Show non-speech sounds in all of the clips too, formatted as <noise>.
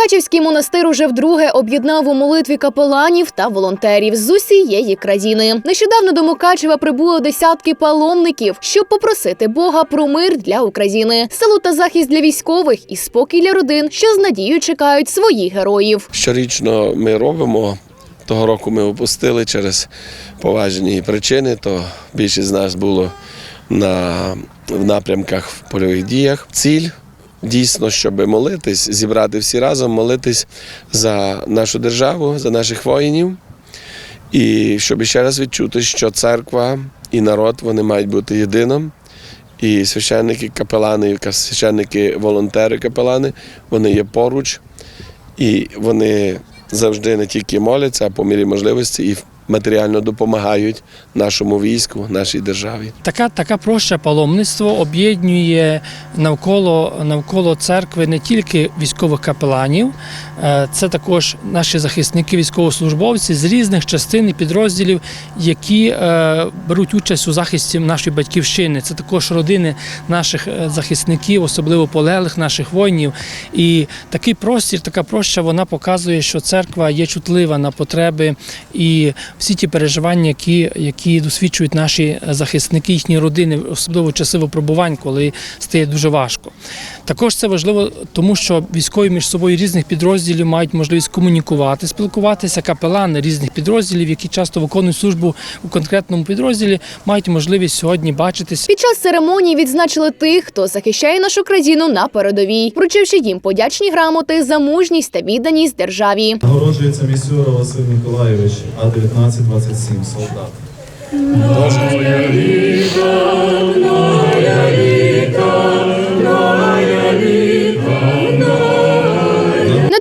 Мукачівський монастир уже вдруге об'єднав у молитві капеланів та волонтерів з усієї країни. Нещодавно до Мукачева прибуло десятки паломників, щоб попросити Бога про мир для України, силу та захист для військових і спокій для родин, що з надією чекають своїх героїв. Щорічно ми робимо. Того року ми опустили через поважні причини, то більшість з нас було на, в напрямках в польових діях. Ціль дійсно, щоб молитись, зібрати всі разом, молитись за нашу державу, за наших воїнів. І щоб ще раз відчути, що церква і народ вони мають бути єдиним. І священники, капелани, священники, волонтери, капелани, вони є поруч. І вони завжди не тільки моляться, а по мірі можливості і матеріально допомагають нашому війську, нашій державі. Така, така проща паломництво об'єднує навколо, навколо церкви не тільки військових капеланів, е, це також наші захисники, військовослужбовці з різних частин і підрозділів, які е, беруть участь у захисті нашої батьківщини. Це також родини наших е, захисників, особливо полеглих наших воїнів. І такий простір, така проща, вона показує, що церква є чутлива на потреби і всі ті переживання, які, які досвідчують наші захисники, їхні родини, особливо часи випробувань, коли стає дуже важко. Також це важливо, тому що військові між собою різних підрозділів мають можливість комунікувати, спілкуватися. Капелани різних підрозділів, які часто виконують службу у конкретному підрозділі, мають можливість сьогодні бачитись. Під час церемонії відзначили тих, хто захищає нашу країну на передовій, вручивши їм подячні грамоти за мужність та відданість державі. Нагороджується Місюра Василь 17, 25, soldado. Nossa,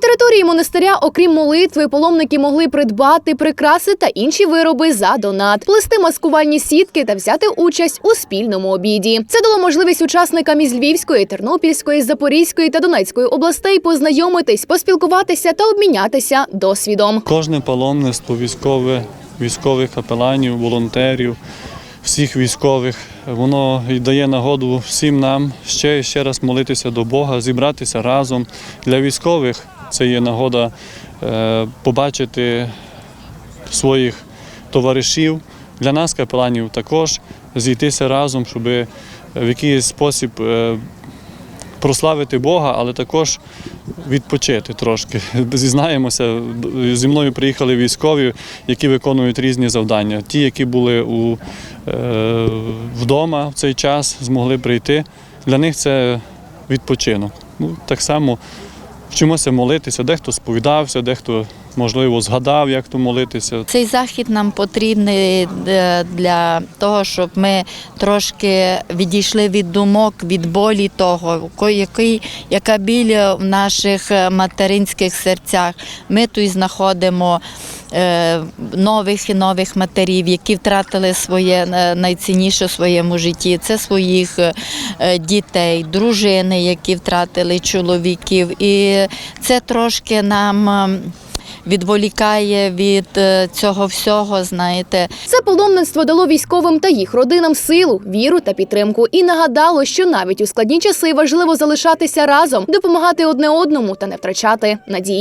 Території монастиря, окрім молитви, паломники могли придбати прикраси та інші вироби за донат, плести маскувальні сітки та взяти участь у спільному обіді. Це дало можливість учасникам із Львівської, Тернопільської, Запорізької та Донецької областей познайомитись, поспілкуватися та обмінятися досвідом. Кожне паломництво військове, військових капеланів, волонтерів, всіх військових, воно й дає нагоду всім нам ще і ще раз молитися до Бога, зібратися разом. Для військових це є нагода е, побачити своїх товаришів. Для нас, капеланів, також зійтися разом, щоб в якийсь спосіб е, прославити Бога, але також відпочити трошки. <laughs> Зізнаємося, зі мною приїхали військові, які виконують різні завдання. Ті, які були у, е, вдома в цей час, змогли прийти. Для них це відпочинок. Ну, так само вчимося молитися, дехто сповідався, дехто, можливо, згадав, як то молитися. Цей захід нам потрібний е, для того, щоб ми трошки відійшли від думок, від болі того, який, яка біль в наших е, материнських серцях. Ми тут знаходимо е, нових і нових матерів, які втратили своє найцінніше в своєму житті. Це своїх дітей, дружини, які втратили чоловіків. І це трошки нам. Відволікає від е, цього всього, знаєте. Це паломництво дало військовим та їх родинам силу, віру та підтримку і нагадало, що навіть у складні часи важливо залишатися разом, допомагати одне одному та не втрачати надії.